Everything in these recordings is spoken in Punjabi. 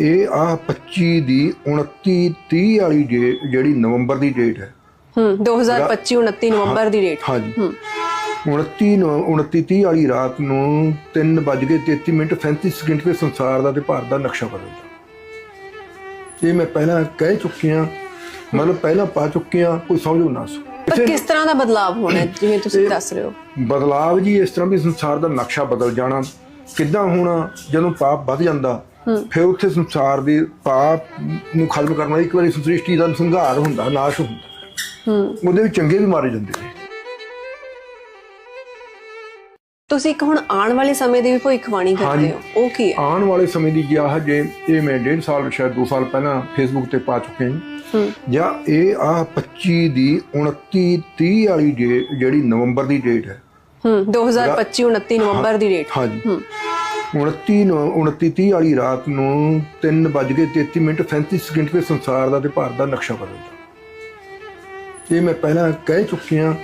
ਇਹ ਆ 25 ਦੀ 29 30 ਵਾਲੀ ਜਿਹੜੀ ਨਵੰਬਰ ਦੀ ਡੇਟ ਹੈ। ਹੂੰ 2025 29 ਨਵੰਬਰ ਦੀ ਡੇਟ ਹਾਂਜੀ। 29 ਨੂੰ 29 30 ਵਾਲੀ ਰਾਤ ਨੂੰ 3:33 ਮਿੰਟ 35 ਸਕਿੰਟ ਤੇ ਸੰਸਾਰ ਦਾ ਤੇ ਭਾਰਤ ਦਾ ਨਕਸ਼ਾ ਬਦਲਦਾ ਇਹ ਮੈਂ ਪਹਿਲਾਂ ਕਹਿ ਚੁੱਕਿਆ ਮਤਲਬ ਪਹਿਲਾਂ ਪਾ ਚੁੱਕਿਆ ਕੋਈ ਸਮਝੋ ਨਾ ਸੋ ਪਰ ਕਿਸ ਤਰ੍ਹਾਂ ਦਾ ਬਦਲਾਅ ਹੋਣਾ ਹੈ, ਜਿਵੇਂ ਤੁਸੀਂ ਦੱਸ ਰਹੇ ਹੋ? ਬਦਲਾਵ ਜੀ ਇਸ ਤਰ੍ਹਾਂ ਵੀ ਸੰਸਾਰ ਦਾ ਨਕਸ਼ਾ ਬਦਲ ਜਾਣਾ ਕਿੱਦਾਂ ਹੋਣਾ ਜਦੋਂ ਪਾਪ ਵੱਧ ਜਾਂਦਾ ਫਿਰ ਉੱਥੇ ਸੰਸਾਰ ਦੇ ਪਾਪ ਨੂੰ ਖਤਮ ਕਰਨ ਲਈ ਇੱਕ ਵਾਰੀ ਸ੍ਰਿਸ਼ਟੀ ਦਾ ਸੰਘਾਰ ਹੁੰਦਾ ਨਾਸ਼ ਹੁੰਦਾ। ਹੂੰ। ਉਹਦੇ ਵਿੱਚ ਚੰਗੇ ਵੀ ਮਾਰੇ ਜਾਂਦੇ ਨੇ। ਤੁਸੀਂ ਇੱਕ ਹੁਣ ਆਉਣ ਵਾਲੇ ਸਮੇਂ ਦੀ ਵੀ ਭਵਿੱਖਬਾਣੀ ਕਰਦੇ। ਹੋ। ਉਹ ਕੀ ਹੈ? ਆਉਣ ਵਾਲੇ ਸਮੇਂ ਦੀ ਜਿਆ ਜੇ ਇਹ ਮੈਂ ਡੇਢ ਸਾਲ ਸ਼ਾਇਦ 2 ਸਾਲ ਪਹਿਲਾਂ ਫੇਸਬੁੱਕ ਤੇ ਪਾ ਚੁੱਕੇ ਹਾਂ। ਹੂੰ। ਜਾਂ ਇਹ ਆ 25 ਦੀ 29 30 ਵਾਲੀ ਜਿਹੜੀ ਨਵੰਬਰ ਦੀ ਡੇਟ ਹੈ। ਹੂੰ 2025 29 ਨਵੰਬਰ ਦੀ ਡੇਟ ਹਾਂਜੀ। ਹੂੰ। 29 ਨੂੰ 29 30 ਵਾਲੀ ਰਾਤ ਨੂੰ 3:33 ਮਿੰਟ 35 ਸਕਿੰਟ ਤੇ ਸੰਸਾਰ ਦਾ ਤੇ ਭਾਰਤ ਦਾ ਨਕਸ਼ਾ ਬਦਲਦਾ ਇਹ ਮੈਂ ਪਹਿਲਾਂ ਕਹਿ ਚੁੱਕਿਆ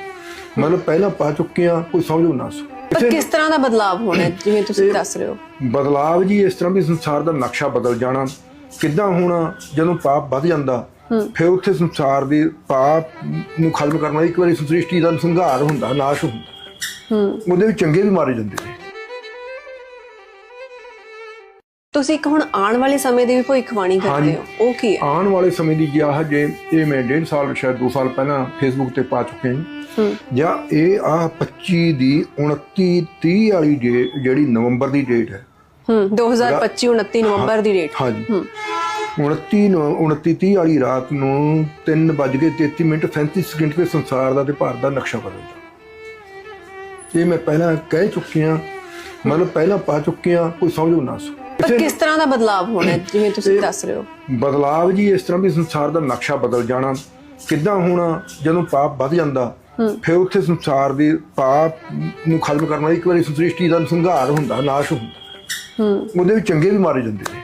ਮਤਲਬ ਪਹਿਲਾਂ ਪਾ ਚੁੱਕਿਆ ਕੋਈ ਸਮਝੋ ਨਾ ਸੋ ਪਰ ਕਿਸ ਤਰ੍ਹਾਂ ਦਾ ਬਦਲਾਅ ਹੋਣਾ ਜਿਵੇਂ ਤੁਸੀਂ ਦੱਸ ਰਹੇ ਹੋ? ਬਦਲਾਵ ਜੀ ਇਸ ਤਰ੍ਹਾਂ ਵੀ ਸੰਸਾਰ ਦਾ ਨਕਸ਼ਾ ਬਦਲ ਜਾਣਾ ਕਿੱਦਾਂ ਹੋਣਾ ਜਦੋਂ ਪਾਪ ਵੱਧ ਜਾਂਦਾ ਫਿਰ ਉੱਥੇ ਸੰਸਾਰ ਦੇ ਪਾਪ ਨੂੰ ਖਤਮ ਕਰਨ ਲਈ ਇੱਕ ਵਾਰੀ ਸ੍ਰਿਸ਼ਟੀ ਦਾ ਸੰਘਾਰ ਹੁੰਦਾ ਨਾਸ਼ ਹੁੰਦਾ। ਹੂੰ। ਉਹਦੇ ਵਿੱਚ ਚੰਗੇ ਵੀ ਮਾਰੇ ਜਾਂਦੇ ਨੇ। ਤੁਸੀਂ ਇੱਕ ਹੁਣ ਆਉਣ ਵਾਲੇ ਸਮੇਂ ਦੀ ਵੀ ਭਵਿੱਖਬਾਣੀ ਕਰਦੇ ਹਾਂਜੀ। ਹੋ। ਉਹ ਕੀ ਹੈ? ਆਉਣ ਵਾਲੇ ਸਮੇਂ ਦੀ ਜਿਆ ਜੇ ਇਹ ਮੈਂ ਡੇਢ ਸਾਲ ਸ਼ਾਇਦ 2 ਸਾਲ ਪਹਿਲਾਂ ਫੇਸਬੁੱਕ ਤੇ ਪਾ ਚੁੱਕੇ ਹਾਂ। ਜਾਂ ਇਹ ਆ 25 ਦੀ 29 30 ਵਾਲੀ ਜਿਹੜੀ ਨਵੰਬਰ ਦੀ ਡੇਟ ਹੈ। ਹੂੰ 2025 29 ਨਵੰਬਰ ਦੀ ਡੇਟ। ਹਾਂਜੀ। ਹੂੰ। 29 ਨੂੰ 29 30 ਵਾਲੀ ਰਾਤ ਨੂੰ 3:33 ਮਿੰਟ 35 ਸਕਿੰਟ ਤੇ ਸੰਸਾਰ ਦਾ ਤੇ ਭਾਰਤ ਦਾ ਨਕਸ਼ਾ ਬਦਲਦਾ ਇਹ ਮੈਂ ਪਹਿਲਾਂ ਕਹਿ ਚੁੱਕਿਆ ਮਤਲਬ ਪਹਿਲਾਂ ਪਾ ਚੁੱਕਿਆ ਕੋਈ ਸਮਝੋ ਨਾ ਸੋ ਪਰ ਕਿਸ ਤਰ੍ਹਾਂ ਦਾ ਬਦਲਾਅ ਹੋਣਾ ਹੈ, ਜਿਵੇਂ ਤੁਸੀਂ ਦੱਸ ਰਹੇ ਹੋ। ਬਦਲਾਵ ਜੀ ਇਸ ਤਰ੍ਹਾਂ ਵੀ ਸੰਸਾਰ ਦਾ ਨਕਸ਼ਾ ਬਦਲ ਜਾਣਾ। ਕਿੱਦਾਂ ਹੋਣਾ? ਜਦੋਂ ਪਾਪ ਵੱਧ ਜਾਂਦਾ ਫਿਰ ਉੱਥੇ ਸੰਸਾਰ ਦੇ ਪਾਪ ਨੂੰ ਖਤਮ ਕਰਨ ਲਈ ਇੱਕ ਵਾਰੀ ਸ੍ਰਿਸ਼ਟੀ ਦਾ ਸੰਘਾਰ ਹੁੰਦਾ ਨਾਸ਼ ਹੁੰਦਾ। ਹੂੰ। ਉਹਦੇ ਵਿੱਚ ਚੰਗੇ ਵੀ ਮਾਰੇ ਜਾਂਦੇ ਨੇ।